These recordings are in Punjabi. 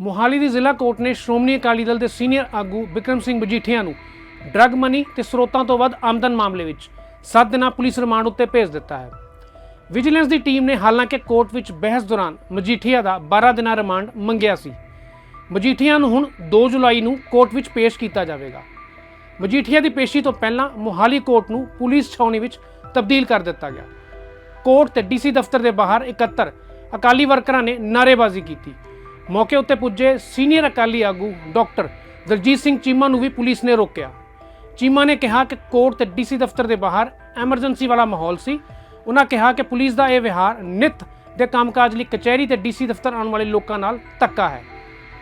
ਮੋਹਾਲੀ ਦੀ ਜ਼ਿਲ੍ਹਾ ਕੋਰਟ ਨੇ ਸ਼੍ਰੋਮਣੀ ਅਕਾਲੀ ਦਲ ਦੇ ਸੀਨੀਅਰ ਆਗੂ ਵਿਕਰਮ ਸਿੰਘ ਮਜੀਠੀਆ ਨੂੰ ਡਰੱਗ ਮਨੀ ਤੇ ਸਰੋਤਾਂ ਤੋਂ ਵੱਧ ਆਮਦਨ ਮਾਮਲੇ ਵਿੱਚ 7 ਦਿਨਾਂ ਪੁਲਿਸ ਰਿਮਾਂਡ ਉੱਤੇ ਭੇਜ ਦਿੱਤਾ ਹੈ। ਵਿਜੀਲੈਂਸ ਦੀ ਟੀਮ ਨੇ ਹਾਲਾਂਕਿ ਕੋਰਟ ਵਿੱਚ ਬਹਿਸ ਦੌਰਾਨ ਮਜੀਠੀਆ ਦਾ 12 ਦਿਨਾਂ ਰਿਮਾਂਡ ਮੰਗਿਆ ਸੀ। ਮਜੀਠੀਆ ਨੂੰ ਹੁਣ 2 ਜੁਲਾਈ ਨੂੰ ਕੋਰਟ ਵਿੱਚ ਪੇਸ਼ ਕੀਤਾ ਜਾਵੇਗਾ। ਮਜੀਠੀਆ ਦੀ ਪੇਸ਼ੀ ਤੋਂ ਪਹਿਲਾਂ ਮੋਹਾਲੀ ਕੋਰਟ ਨੂੰ ਪੁਲਿਸ ਛਾਉਣੀ ਵਿੱਚ ਤਬਦੀਲ ਕਰ ਦਿੱਤਾ ਗਿਆ। ਕੋਰਟ ਤੇ ਡੀਸੀ ਦਫ਼ਤਰ ਦੇ ਬਾਹਰ 71 ਅਕਾਲੀ ਵਰਕਰਾਂ ਨੇ ਨਾਅਰੇਬਾਜ਼ੀ ਕੀਤੀ। ਮੌਕੇ ਉੱਤੇ ਪੁੱਜੇ ਸੀਨੀਅਰ ਅਕਾਲੀ ਆਗੂ ਡਾਕਟਰ ਦਲਜੀਤ ਸਿੰਘ ਚੀਮਾ ਨੂੰ ਵੀ ਪੁਲਿਸ ਨੇ ਰੋਕਿਆ। ਚੀਮਾ ਨੇ ਕਿਹਾ ਕਿ ਕੋਰਟ ਤੇ ਡੀਸੀ ਦਫ਼ਤਰ ਦੇ ਬਾਹਰ ਐਮਰਜੈਂਸੀ ਵਾਲਾ ਮਾਹੌਲ ਸੀ। ਉਹਨਾਂ ਕਿਹਾ ਕਿ ਪੁਲਿਸ ਦਾ ਇਹ ਵਿਹਾਰ ਨਿਤ ਦੇ ਕੰਮਕਾਜ ਲਈ ਕਚਹਿਰੀ ਤੇ ਡੀਸੀ ਦਫ਼ਤਰ ਆਉਣ ਵਾਲੇ ਲੋਕਾਂ ਨਾਲ ਧੱਕਾ ਹੈ।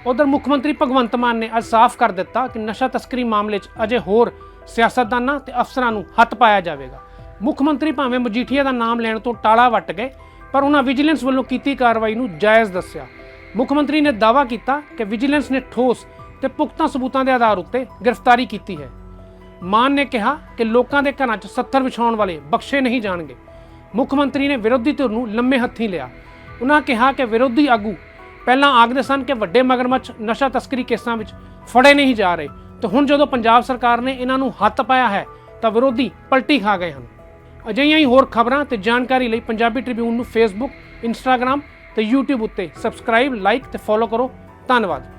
ਉਧਰ ਮੁੱਖ ਮੰਤਰੀ ਭਗਵੰਤ ਮਾਨ ਨੇ ਅੱਜ ਸਾਫ਼ ਕਰ ਦਿੱਤਾ ਕਿ ਨਸ਼ਾ ਤਸਕਰੀ ਮਾਮਲੇ 'ਚ ਅਜੇ ਹੋਰ ਸਿਆਸਤਦਾਨਾਂ ਤੇ ਅਫਸਰਾਂ ਨੂੰ ਹੱਥ ਪਾਇਆ ਜਾਵੇਗਾ। ਮੁੱਖ ਮੰਤਰੀ ਭਾਵੇਂ ਮਜੀਠੀਆ ਦਾ ਨਾਮ ਲੈਣ ਤੋਂ ਟਾਲਾ ਵੱਟ ਗਏ, ਪਰ ਉਹਨਾਂ ਵਿਜੀਲੈਂਸ ਵੱਲੋਂ ਕੀਤੀ ਕਾਰਵਾਈ ਨੂੰ ਜਾਇਜ਼ ਦੱਸਿਆ। ਮੁੱਖ ਮੰਤਰੀ ਨੇ ਦਾਅਵਾ ਕੀਤਾ ਕਿ ਵਿਜੀਲੈਂਸ ਨੇ ਠੋਸ ਤੇ ਪੁਖਤਾ ਸਬੂਤਾਂ ਦੇ ਆਧਾਰ ਉੱਤੇ ਗ੍ਰਿਫਤਾਰੀ ਕੀਤੀ ਹੈ। ਮਾਨ ਨੇ ਕਿਹਾ ਕਿ ਲੋਕਾਂ ਦੇ ਘਰਾਂ 'ਚ 70 ਵਿਛਾਉਣ ਵਾਲੇ ਬਖਸ਼ੇ ਨਹੀਂ ਜਾਣਗੇ। ਮੁੱਖ ਮੰਤਰੀ ਨੇ ਵਿਰੋਧੀ ਧਿਰ ਨੂੰ ਲੰਮੇ ਹੱਥੀਂ ਲਿਆ। ਉਹਨਾਂ ਕਿਹਾ ਕਿ ਵਿਰੋਧੀ ਆਗੂ ਪਹਿਲਾਂ ਆਖਦੇ ਸਨ ਕਿ ਵੱਡੇ ਮਗਰਮੱਛ ਨਸ਼ਾ ਤਸਕਰੀ ਕੇਸਾਂ ਵਿੱਚ ਫੜੇ ਨਹੀਂ ਜਾ ਰਹੇ ਤੇ ਹੁਣ ਜਦੋਂ ਪੰਜਾਬ ਸਰਕਾਰ ਨੇ ਇਹਨਾਂ ਨੂੰ ਹੱਥ ਪਾਇਆ ਹੈ ਤਾਂ ਵਿਰੋਧੀ ਪਲਟੀ ਖਾ ਗਏ ਹਨ। ਅਜਿਹੀਆਂ ਹੀ ਹੋਰ ਖਬਰਾਂ ਤੇ ਜਾਣਕਾਰੀ ਲਈ ਪੰਜਾਬੀ ਟ੍ਰਿਬਿਊਨ ਨੂੰ ਫੇਸਬੁੱਕ ਇੰਸਟਾਗ੍ਰam ਤੇ YouTube ਉੱਤੇ ਸਬਸਕ੍ਰਾਈਬ ਲਾਈਕ ਤੇ ਫੋਲੋ ਕਰੋ। ਧੰਨਵਾਦ।